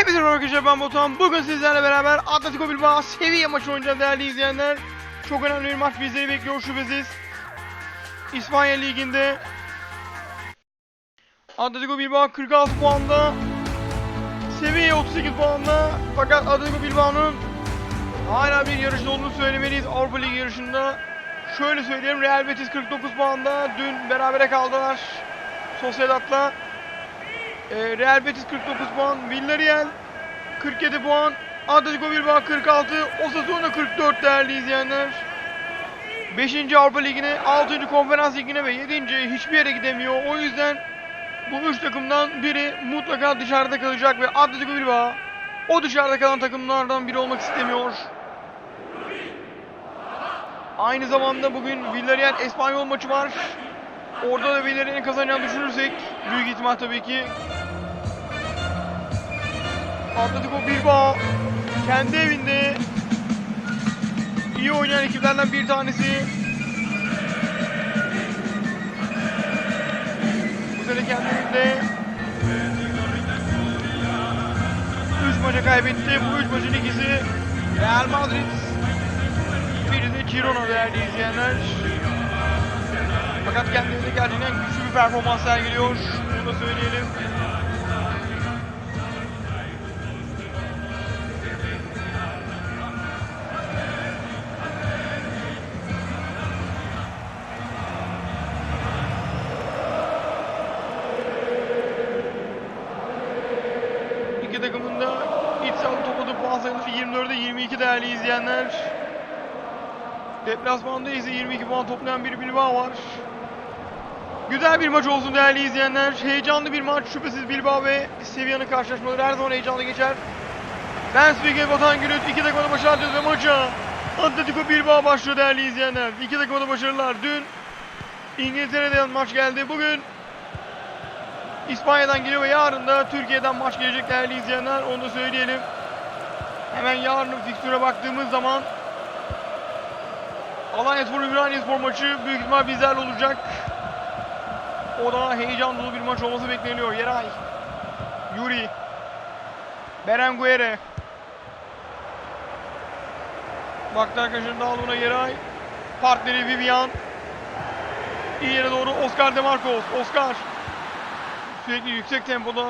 Hepinize merhaba arkadaşlar ben Batuhan. Bugün sizlerle beraber Atletico Bilbao seviye maçı oynayacağız değerli izleyenler. Çok önemli bir maç bizleri bekliyor şüphesiz. İspanya Ligi'nde Atletico Bilbao 46 puanda Seviye 38 puanda Fakat Atletico Bilbao'nun hala bir yarışta olduğunu söylemeliyiz Avrupa Ligi yarışında Şöyle söyleyeyim Real Betis 49 puanda Dün berabere kaldılar Sociedad'la ee, Real Betis 49 puan, Villarreal 47 puan, Atletico Bilbao 46, Osasuna 44 değerli izleyenler. 5. Avrupa Ligi'ne, 6. Konferans Ligi'ne ve 7. hiçbir yere gidemiyor. O yüzden bu 3 takımdan biri mutlaka dışarıda kalacak ve Atletico Bilbao o dışarıda kalan takımlardan biri olmak istemiyor. Aynı zamanda bugün Villarreal Espanyol maçı var. Orada da Villarreal'in kazanacağını düşünürsek büyük ihtimal tabii ki Atletico Bilbao kendi evinde iyi oynayan ekiplerden bir tanesi. Bu sene kendi evinde 3 maça kaybetti. Bu 3 maçın ikisi Real Madrid. Biri de Girona değerli izleyenler. Fakat kendi evinde gerçekten güçlü bir performans sergiliyor. Bunu da söyleyelim. Deplasmanda ise 22 puan toplayan bir Bilbao var. Güzel bir maç olsun değerli izleyenler. Heyecanlı bir maç. Şüphesiz Bilbao ve Sevilla'nın karşılaşmaları her zaman heyecanlı geçer. Ben Spiker Batan Gülüt. iki takıma da başarı diliyoruz ve maça Atletico Bilbao başlıyor değerli izleyenler. İki takıma da başarılar. Dün İngiltere'den maç geldi. Bugün İspanya'dan geliyor ve yarın da Türkiye'den maç gelecek değerli izleyenler. Onu da söyleyelim. Hemen yarının fikstüre baktığımız zaman Alanya Spor Spor maçı büyük ihtimal bizlerle olacak. O da heyecan dolu bir maç olması bekleniyor. Yeray. Yuri. Berenguere. Baktı arkadaşlar dağılımına Yeray. Partneri Vivian. İyi yere doğru Oscar Demarcos. Oscar. Sürekli yüksek tempoda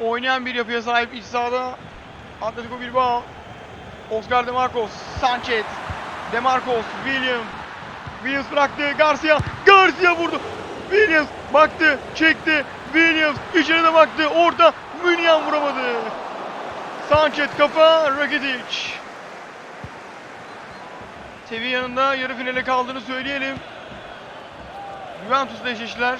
oynayan bir yapıya sahip iç sahada. Atletico Bilbao. Oscar Demarcos. Sanchez. Demarcos. William. Williams bıraktı. Garcia. Garcia vurdu. Williams baktı. Çekti. Williams içeride baktı. Orta. Münyan vuramadı. Sanchez kafa. Rakitic. Sevilla'nın da yarı finale kaldığını söyleyelim. Juventus'la eşleştiler.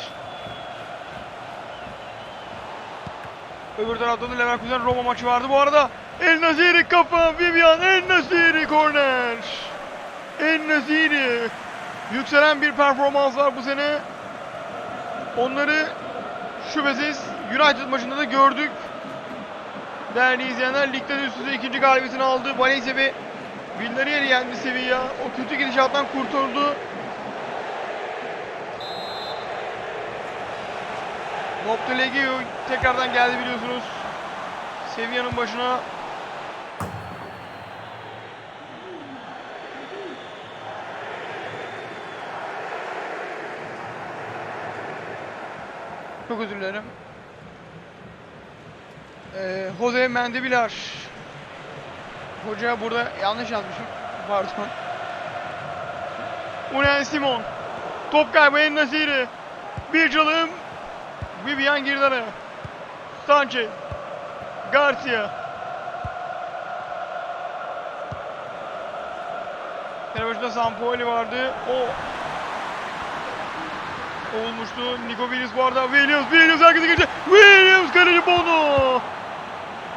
Öbür tarafta da Leverkusen Roma maçı vardı bu arada. El Naziri kafa Vivian El Naziri korner. El Naziri. Yükselen bir performans var bu sene. Onları şüphesiz United maçında da gördük. Değerli izleyenler ligde de üst üste ikinci galibiyetini aldı. Valencia ve Villarreal'i yendi Sevilla. O kötü gidişattan kurtuldu. Loptelegio tekrardan geldi biliyorsunuz. Sevilla'nın başına Çok özür dilerim. Ee, Jose Mendebilar. Hoca burada yanlış yazmışım. Pardon. Unai Simon. Top kaybı En Nasiri. Bir çalım. Vivian girdi araya. Sanchez. Garcia. Sene başında Sampaoli vardı. O olmuştu. Nico Williams bu arada. Williams, Williams herkese geçti. Williams kaleci Bono.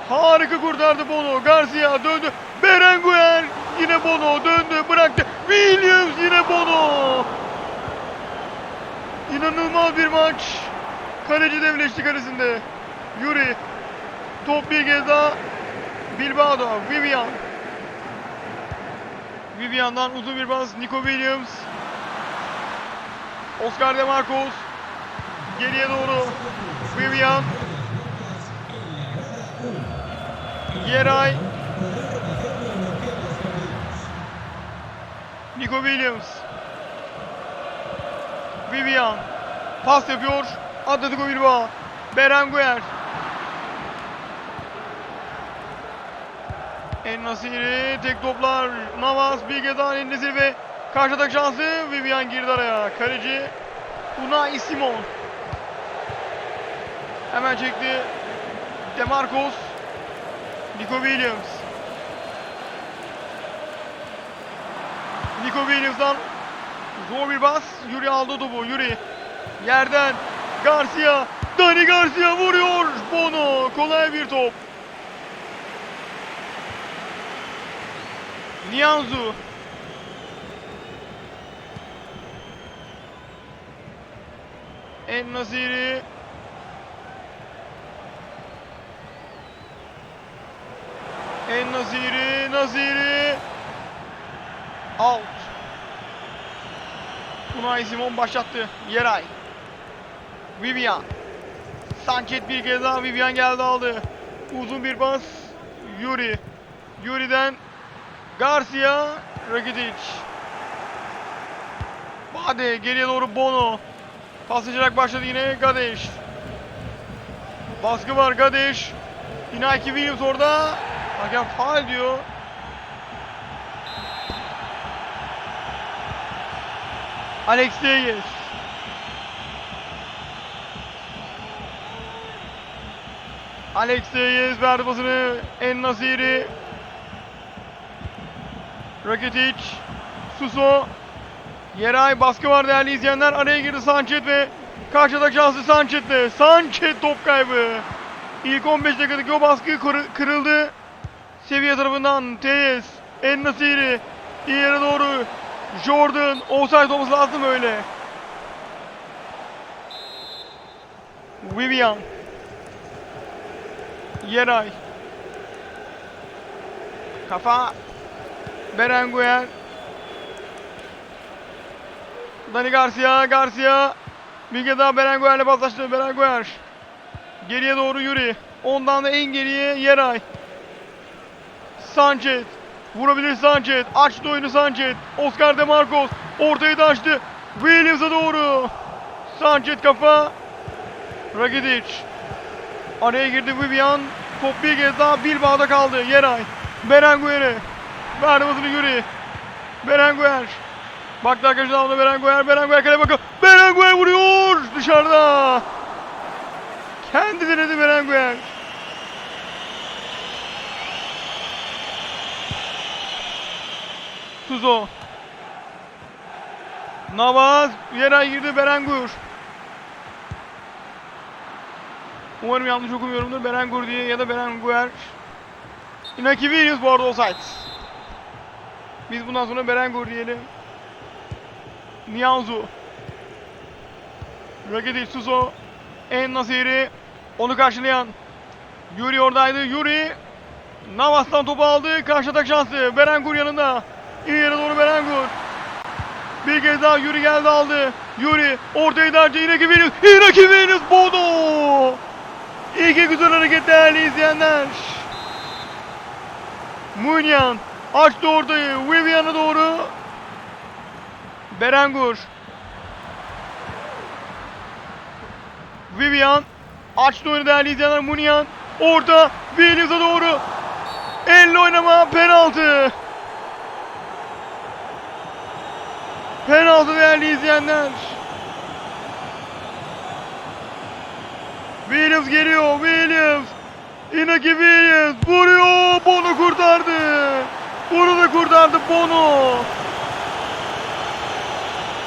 Harika kurtardı Bono. Garcia döndü. Berenguer yine Bono döndü bıraktı. Williams yine Bono. İnanılmaz bir maç. Kaleci devleşti kalesinde. Yuri. Top bir kez daha. Bilbao'da. Vivian. Vivian'dan uzun bir pas. Nico Williams. Oscar Demarcos. Geriye doğru. Vivian. Yeray. Nico Williams. Vivian. Pas yapıyor. Atletico Bilbao. Berenguer. En Nasiri tek toplar. Navas bir kez daha Nesir ve karşı atak şansı. Vivian girdi araya. Kaleci Unai Simon. Hemen çekti. Demarcos. Nico Williams. Nico Williams'dan zor bir bas. Yuri aldı topu. Yuri. Yerden Garcia. Dani Garcia vuruyor. Bono. Kolay bir top. Nianzu. En Nasiri. En Naziri, Naziri. Out. Unai Simon başlattı. Yeray. Vivian. Sanchez bir kez daha Vivian geldi aldı. Uzun bir pas. Yuri. Yuri'den Garcia. Rakitic. Hadi geriye doğru Bono. Paslaşarak başladı yine Gadeş. Baskı var Gadeş. Inaki Williams orada. Hakem faal diyor. Alex Reyes. Alex Reyes verdi pasını. En Nasiri. Rakitic. Suso. Yeray baskı var değerli izleyenler. Araya girdi Sanchez ve karşıda şansı Sanchez'de. Sanchez top kaybı. İlk 15 dakikadaki o baskı kırı- kırıldı. Seviye tarafından Teyes, En Nasiri, yere doğru Jordan, offside olması lazım öyle. Vivian. Yeray. Kafa. Berenguer. Dani Garcia, Garcia. Bir kez daha Berenguer'le paslaştı. Berenguer. Geriye doğru Yuri. Ondan da en geriye Yeray. Sanchez. Vurabilir Sanchez. Açtı oyunu Sanchez. Oscar de Marcos. Ortayı da açtı. Williams'a doğru. Sanchez kafa. Rakitic. Araya girdi Vivian. Top bir kez daha Bilbao'da kaldı. Yeray. Berenguer'e. Verdi basını Yuri. Berenguer. Baktı arkadaşlar aldı Berenguer. Berenguer kale bakıyor. Berenguer vuruyor. Dışarıda. Kendi denedi Berenguer. Suzo. Navaz. Yeray girdi Berengur. Umarım yanlış okumuyorumdur. Berengur diye ya da Berenguer. Inaki Williams bu arada offside. Biz bundan sonra Berengur diyelim. Nianzu. Rakitic Suzo. En Nasiri. Onu karşılayan. Yuri oradaydı. Yuri. Navas'tan topu aldı. Karşı atak şansı. Berengur yanında. İyi yere doğru Berengur. Bir kez daha Yuri geldi aldı. Yuri ortayı darca Inaki Williams. Inaki Williams Bono. İki güzel hareket değerli izleyenler. Munyan açtı ortayı. Vivian'a doğru. Berengur. Vivian açtı oyunu değerli izleyenler. Munyan orta Williams'a doğru. Elle oynama penaltı. Penaltı değerli izleyenler. Williams geliyor. Williams. Inaki Williams vuruyor. Bono kurtardı. Bunu da kurtardı Bono.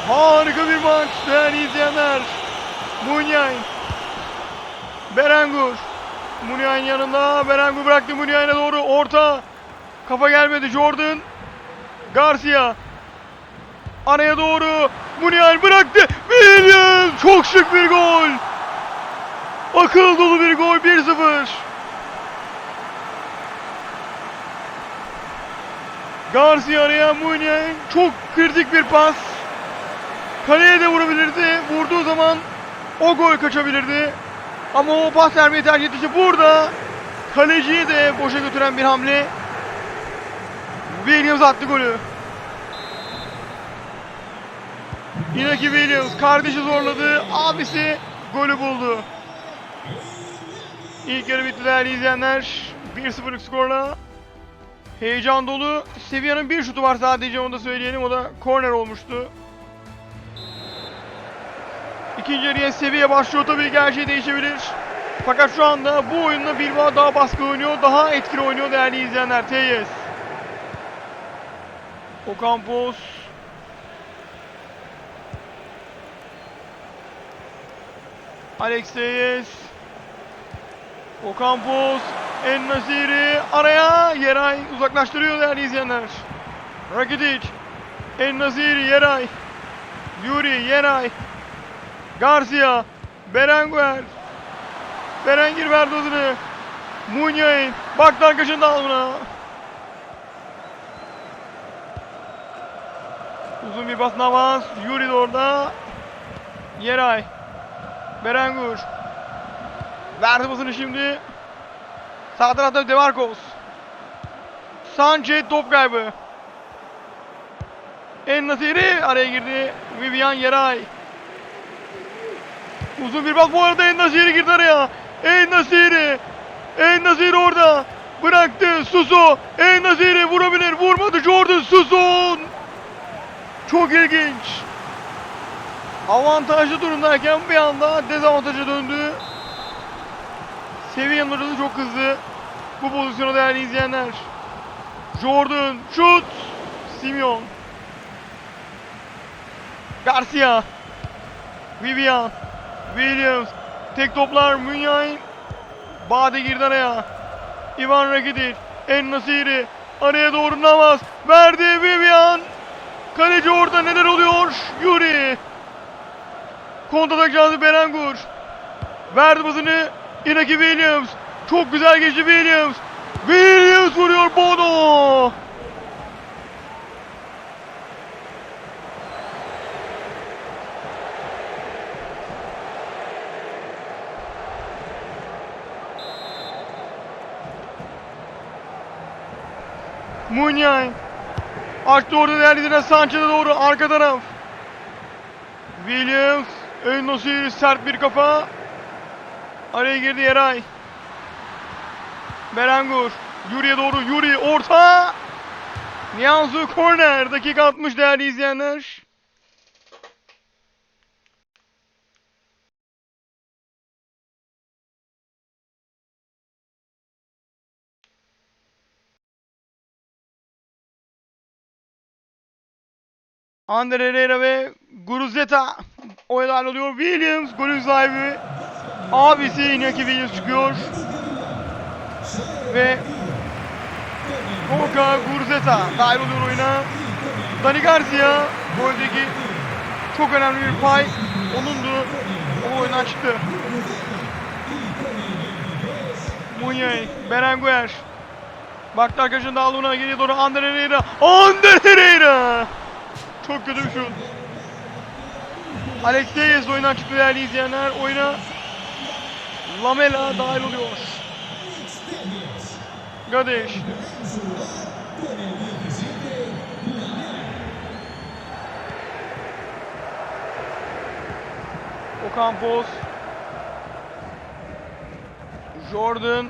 Harika bir maç değerli izleyenler. Munyan. Berengur. Munyan yanında. Berengur bıraktı Munyan'a doğru. Orta. Kafa gelmedi. Jordan. Garcia. Araya doğru. Munyan bıraktı. Williams. Çok şık bir gol. Akıl dolu bir gol 1-0. Garcia araya Munyan çok kritik bir pas. Kaleye de vurabilirdi. Vurduğu zaman o gol kaçabilirdi. Ama o pas vermeyi tercih etti. İşte burada Kaleciyi de boşa götüren bir hamle. Williams attı golü. Inaki Williams kardeşi zorladı. Abisi golü buldu. İlk yarı bitti değerli izleyenler. 1-0'lık skorla. Heyecan dolu. Sevilla'nın bir şutu var sadece onu da söyleyelim. O da korner olmuştu. İkinci yarıya Sevilla başlıyor tabii ki her şey değişebilir. Fakat şu anda bu oyunda Bilbao daha baskı oynuyor, daha etkili oynuyor değerli izleyenler. Teyes. Ocampos. Alex Teyes. Ocampos. En Nasiri araya Yeray uzaklaştırıyor değerli izleyenler. Rakitic. En Nasiri Yeray. Yuri Yeray. Garcia. Berenguer. Berengir verdi adını. Munyain. Baktı arkadaşında al buna. Uzun bir pas Navas. Yuri de orada. Yeray. Berengur. Verdi pasını şimdi. Sağ tarafta Demarcos. Sanchez top kaybı. En Nasiri araya girdi. Vivian Yeray. Uzun bir pas bu arada En Nasiri girdi araya. En Nasiri. En Nasiri orada. Bıraktı. Suso. En Nasiri vurabilir. Vurmadı. Jordan Suso. Çok ilginç. Avantajlı durumdayken bir anda dezavantaja döndü. Sevilla'nın hocası çok hızlı. Bu pozisyonu değerli izleyenler. Jordan şut. Simeon. Garcia. Vivian. Williams. Tek toplar Munyain. Bade girdi araya. Ivan Rakitic. En Nasiri. Araya doğru Navas. Verdi Vivian. Kaleci orada neler oluyor? Yuri. Kontratak şansı Berengur. Verdi pasını Inaki Williams. Çok güzel geçti Williams. Williams vuruyor Bono. Munyay. Açtı orada değerli Sanchez'e doğru arka taraf. Williams. Ön Nasir sert bir kafa. Araya girdi Yeray. Berengur. Yuri'ye doğru Yuri orta. Niyanzu korner. Dakika 60 değerli izleyenler. Ander Herrera ve Guruzeta oylar oluyor. Williams golün sahibi. Abisi Iñaki Williams çıkıyor. Ve Gorka Guruzeta dahil oluyor oyuna. Dani Garcia goldeki çok önemli bir pay onundu. O oyundan çıktı. Munyay, Berenguer. Baktı arkadaşın dağılımına geriye doğru Ander Herrera. Ander Herrera! Çok kötü bir şut. Alex Telles oyundan çıktı değerli izleyenler. Oyuna Lamela dahil oluyor. Gadeş. Ocampos. Jordan.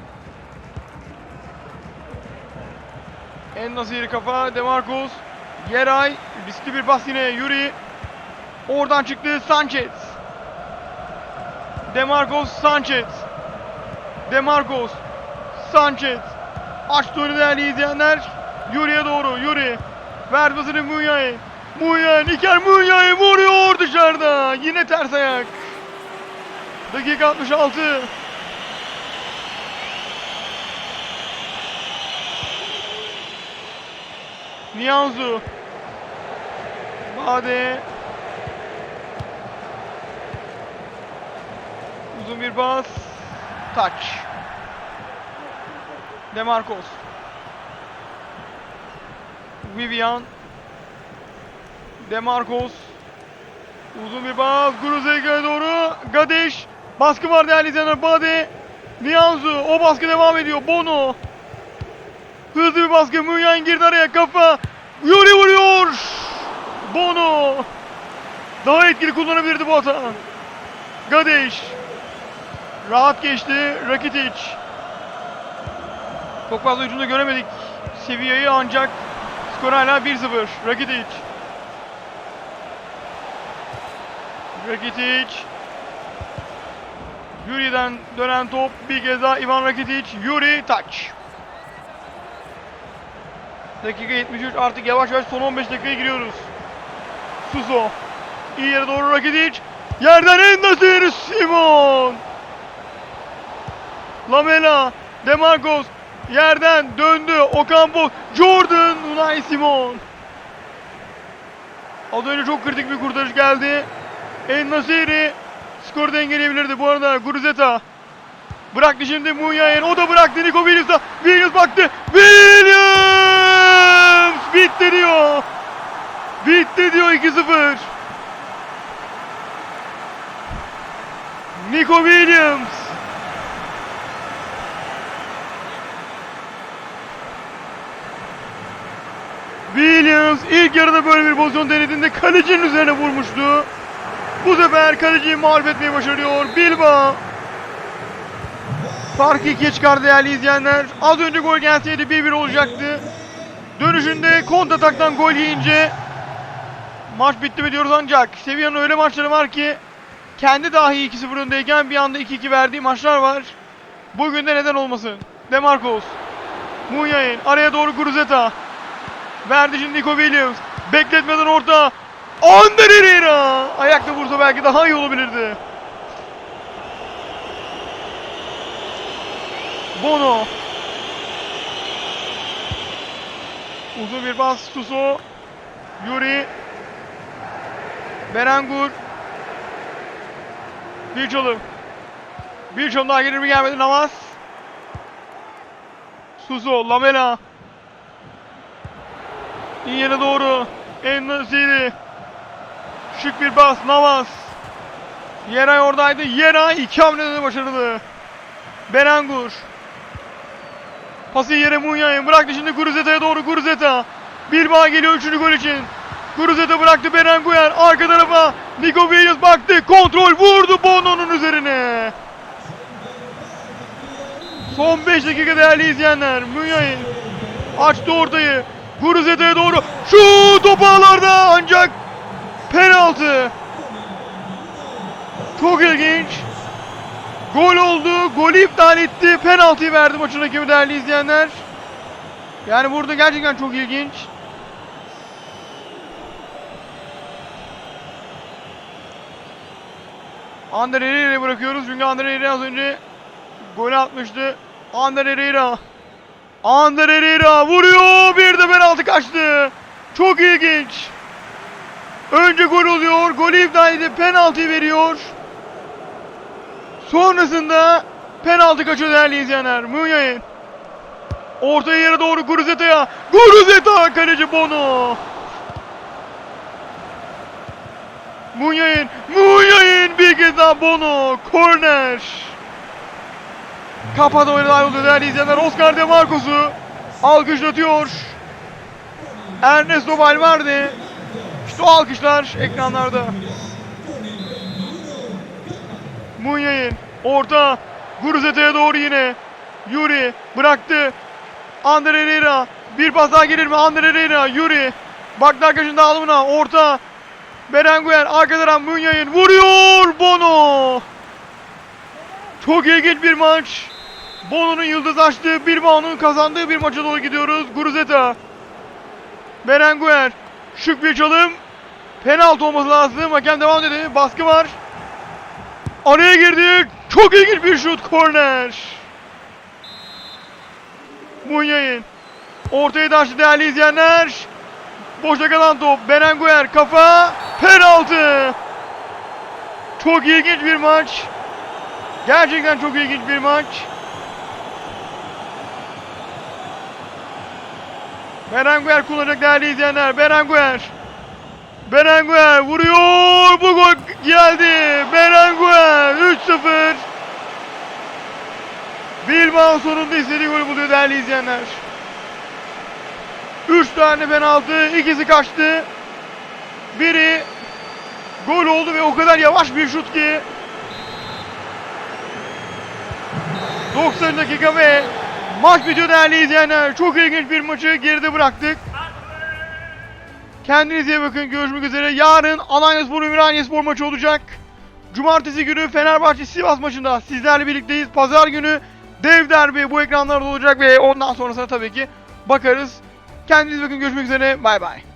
En Nasiri kafa. Demarcus. Yeray. Riskli bir pas yine. Yuri. Oradan çıktı Sanchez. Demarcos Sanchez. Demarcos Sanchez. Açtı önü değerli izleyenler. Yuri'ye doğru. Yuri. Ver pasını Munya'ya. Munya. Niker Munya'ya vuruyor dışarıda. Yine ters ayak. Dakika 66. Niyanzu. Bade. Uzun bir pas. Taç. Demarcos. Vivian. Demarcos. Uzun bir pas. Gruzega'ya doğru. Gadeş. Baskı var değerli izleyenler. Bade. Nianzu o baskı devam ediyor. Bono. Hızlı bir baskı. Münyan girdi araya kafa. Yuri vuruyor. Bono. Daha etkili kullanabilirdi bu hata. Gadeş. Rahat geçti. Rakitic. Çok fazla hücumda göremedik. Sevilla'yı ancak skor hala 1-0. Rakitic. Rakitic. Yuri'den dönen top bir kez daha Ivan Rakitic. Yuri taç. Dakika 73 artık yavaş yavaş son 15 dakikaya giriyoruz. Suso. İyi yere doğru Rakitic. Yerden Endasir Simon. Lamela. Demarcos. Yerden döndü. Okampo. Jordan. Unai Simon. Az önce çok kritik bir kurtarış geldi. En Nasiri skoru dengeleyebilirdi. Bu arada Guruzeta bıraktı şimdi Munyayen. O da bıraktı Nico Williams'a. Williams baktı. Williams! Bitti diyor. Bitti diyor 2-0. Nico Williams. Williams ilk yarıda böyle bir pozisyon denediğinde kalecinin üzerine vurmuştu. Bu sefer kaleciyi mağlup etmeyi başarıyor Bilbao. Farkı ikiye çıkardı değerli izleyenler. Az önce gol gelseydi 1-1 olacaktı. Dönüşünde kontrataktan gol yiyince maç bitti mi diyoruz ancak Sevilla'nın öyle maçları var ki kendi dahi 2-0 öndeyken bir anda 2-2 verdiği maçlar var. Bugün de neden olmasın? Demarcos. Munyain araya doğru Guruzeta. Verdi şimdi Nico Williams. Bekletmeden orta. Ander Herrera. Ayakta vursa belki daha iyi olabilirdi. Bono. Uzun bir pas Suso. Yuri. Berengur. Bir çalım. Bir çalım daha gelir mi gelmedi Navas. Suso. Lamela. İyi yere doğru. Ennasiri. Şık bir bas. Navas. Yeray oradaydı. Yeray iki hamlede de başarılı. Berengur. Pası yere Munya'ya bıraktı şimdi Guruzeta'ya doğru Guruzeta. Bilbao geliyor üçüncü gol için. Guruzeta bıraktı Berenguer arka tarafa. Nico Williams baktı. Kontrol vurdu Bono'nun üzerine. Son 5 dakika değerli izleyenler. Munya'yı açtı ortayı. Guruzeta'ya doğru. Şu top ağlarda ancak penaltı. Çok ilginç. Gol oldu. Golü iptal etti. Penaltıyı verdi maçın hakemi değerli izleyenler. Yani burada gerçekten çok ilginç. Ander Herrera'ya bırakıyoruz çünkü Ander Herrera az önce golü atmıştı. Ander Herrera. Ander Herrera vuruyor. Bir de penaltı kaçtı. Çok ilginç. Önce gol oluyor. Golü iptal edip penaltı veriyor. Sonrasında penaltı kaçıyor değerli izleyenler. Munya'nın. Orta yere doğru Guruzeta'ya. Guruzeta kaleci Bono. Munya'nın. Munya'nın bir kez daha Bono. Korner. Kapadı oyuna dahil oluyor değerli izleyenler. Oscar De Marcos'u alkışlatıyor. Ernesto Valverde. İşte o alkışlar ekranlarda. Munya'nın orta Guruzeta'ya doğru yine. Yuri bıraktı. Ander Herrera bir pas daha gelir mi? Ander Herrera Yuri baktı arkadaşın dağılımına orta Berenguer arka taraf Munya'nın vuruyor Bono. Çok ilginç bir maç. Bono'nun yıldız açtığı Bilbao'nun kazandığı bir maça doğru gidiyoruz. Guruzeta. Berenguer. Şık bir çalım. Penaltı olması lazım. Hakem devam dedi. Baskı var. Araya girdi. Çok ilginç bir şut. Korner. Munya'nın. Ortaya da açtı değerli izleyenler. Boşta kalan top. Berenguer kafa. Penaltı. Çok ilginç bir maç. Gerçekten çok ilginç bir maç. Berenguer kullanacak değerli izleyenler. Berenguer. Berenguer vuruyor. Bu gol geldi. Berenguer 3-0. Bilbao sonunda istediği golü buluyor değerli izleyenler. 3 tane penaltı, ikisi kaçtı. Biri gol oldu ve o kadar yavaş bir şut ki 90 dakika ve maç bitiyor değerli izleyenler. Çok ilginç bir maçı geride bıraktık. Kendinize iyi bakın. Görüşmek üzere. Yarın Alanya Spor Ümraniye Spor maçı olacak. Cumartesi günü Fenerbahçe Sivas maçında sizlerle birlikteyiz. Pazar günü dev derbi bu ekranlarda olacak ve ondan sonrasına tabii ki bakarız. Kendinize bakın. Görüşmek üzere. Bay bay.